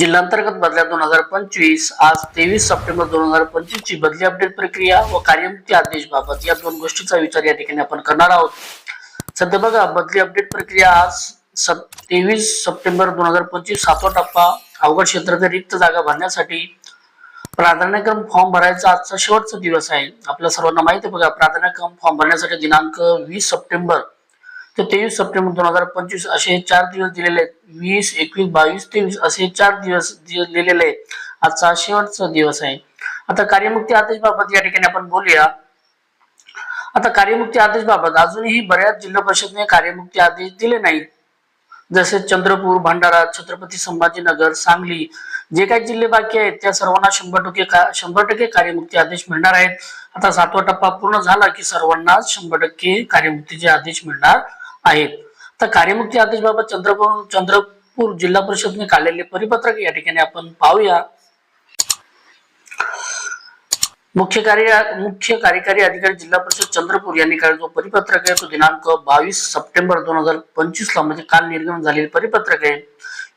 जिल्हांतर्गत बदल्या दोन हजार पंचवीस आज तेवीस सप्टेंबर दोन हजार पंचवीस ची बदली अपडेट प्रक्रिया व कार्यमुक्ती आदेश बाबत या दोन गोष्टीचा विचार या ठिकाणी आपण करणार आहोत. सध्या बघा बदली अपडेट प्रक्रिया आज तेवीस सप्टेंबर दोन हजार पंचवीस सातवा टप्पा अवघड क्षेत्रातील रिक्त जागा भरण्यासाठी प्राधान्यक्रम फॉर्म भरायचा आजचा शेवटचा दिवस आहे. आपल्या सर्वांना माहिती आहे बघा प्राधान्यक्रम फॉर्म भरण्यासाठी दिनांक वीस सप्टेंबर तर तेवीस सप्टेंबर दोन हजार पंचवीस असे हे चार दिवस दिलेले आहेत. वीस एकवीस बावीस तेवीस असे चार दिवस दिलेले आहेत. आजचा शेवटचा दिवस आहे. आता कार्यमुक्ती आदेश बाबत या ठिकाणी आपण बोलूया. आता कार्यमुक्ती आदेश बाबत अजूनही बऱ्याच जिल्हा परिषदने कार्यमुक्ती आदेश दिले नाहीत. जसे चंद्रपूर भंडारा छत्रपती संभाजीनगर सांगली जे काही जिल्हे बाकी आहेत त्या सर्वांना शंभर टक्के शंभर टक्के कार्यमुक्ती आदेश मिळणार आहेत. आता सातवा टप्पा पूर्ण झाला की सर्वांना शंभर टक्के कार्यमुक्तीचे आदेश मिळणार आहेत. तर कार्यमुक्ती आदेश बाबत चंद्रपूर चंद्रपूर जिल्हा परिषदने काढलेले परिपत्रक या ठिकाणी आपण पाहूया. मुख्य कार्य मुख्य कार्यकारी अधिकारी जिल्हा परिषद चंद्रपूर यांनी काढला जो परिपत्रक आहे तो दिनांक बावीस सप्टेंबर दोन हजार पंचवीस ला म्हणजे काल निर्गमन झालेले परिपत्रक आहे.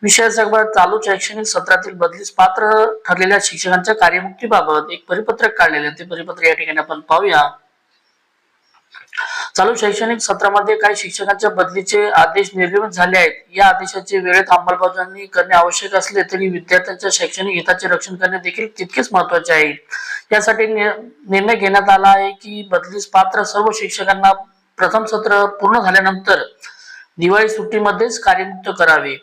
विषय सगळं चालू शैक्षणिक सत्रातील बदलीस पात्र ठरलेल्या शिक्षकांच्या कार्यमुक्तीबाबत एक परिपत्रक काढलेले ते परिपत्रक या ठिकाणी आपण पाहूया. चालू शैक्षणिक सत्रामध्ये काही शिक्षकांच्या बदलीचे आदेश निर्गमित झाले आहेत. या आदेशाची वेळेत अंमलबजावणी करणे आवश्यक असले तरी विद्यार्थ्यांच्या शैक्षणिक हिताचे रक्षण करणे देखील तितकेच महत्त्वाचे आहे. यासाठी निर्णय घेण्यात आला आहे की बदलीस पात्र सर्व शिक्षकांना प्रथम सत्र पूर्ण झाल्यानंतर दिवाळी सुट्टीमध्येच कार्यमुक्त करावे.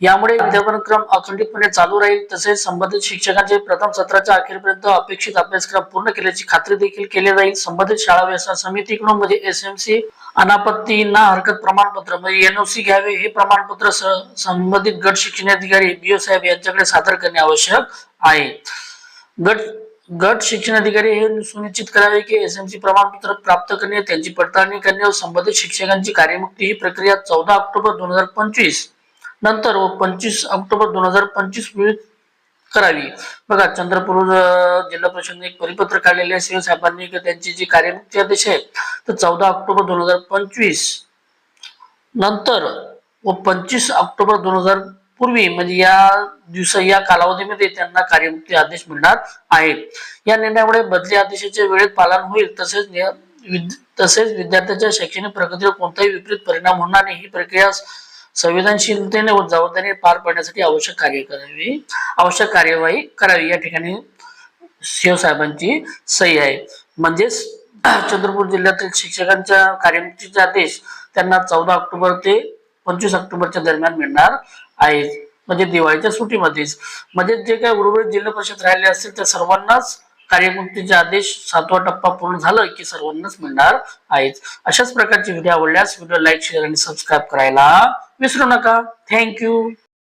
यामुळे विद्यापनक्रम अखंडितपणे चालू राहील. तसेच संबंधित शिक्षकांचे प्रथम सत्राच्या अखेरपर्यंत अपेक्षित अभ्यासक्रम पूर्ण केल्याची खात्री देखील केली जाईल. संबंधित शाळा व्यवसाय समितीकडून म्हणजे एस एम सी अनापत्ती ना हरकत प्रमाणपत्र म्हणजे एनओसी घ्यावे हे प्रमाणपत्र संबंधित गट शिक्षणाधिकारी बीओ साहेब यांच्याकडे सादर करणे आवश्यक आहे. गट गट शिक्षण अधिकारी हे सुनिश्चित करावे की एस एम सी प्रमाणपत्र प्राप्त करणे त्यांची पडताळणी करणे व संबंधित शिक्षकांची कार्यमुक्ती ही प्रक्रिया चौदा ऑक्टोबर दोन हजार पंचवीस नंतर व पंचवीस ऑक्टोबर दोन हजार पंचवीस करावी. बघा चंद्रपूर जिल्हा परिषदेने एक परिपत्र काढलेले आहे. सीओ साहेबांनी त्यांची जी कार्यमुक्ती आदेश आहे तर चौदा ऑक्टोबर दोन हजार पंचवीस. नंतर व पंचवीस ऑक्टोबर दोन हजार पूर्वी म्हणजे या दिवस या कालावधीमध्ये त्यांना कार्यमुक्ती आदेश मिळणार आहेत या निर्णयामुळे बदली आदेशाच्या वेळेत पालन होईल तसेच तसेच विद्यार्थ्यांच्या शैक्षणिक प्रगतीवर कोणताही विपरीत परिणाम होणार नाही. ही प्रक्रिया संवेदनशीलतेने व जबाबदारीने पार पाडण्यासाठी आवश्यक कार्य करावी. आवश्यक कार्यवाही करावी. या ठिकाणी शिवसाहेबांची सही आहे. म्हणजेच चंद्रपूर जिल्ह्यातील शिक्षकांच्या कार्यमुक्तीचे आदेश त्यांना चौदा ऑक्टोबर ते पंचवीस ऑक्टोबरच्या दरम्यान मिळणार आहेत म्हणजे दिवाळीच्या सुट्टीमध्येच. म्हणजे जे काही उर्वरित जिल्हा परिषद राहिले असतील त्या सर्वांनाच कार्यमुक्तीचे आदेश सातवा टप्पा पूर्ण झालं की सर्वांनाच मिळणार आहेच. अशाच प्रकारचे व्हिडिओ आवडल्यास व्हिडिओ लाईक शेअर आणि सबस्क्राईब करायला विसरू नका. थँक्यू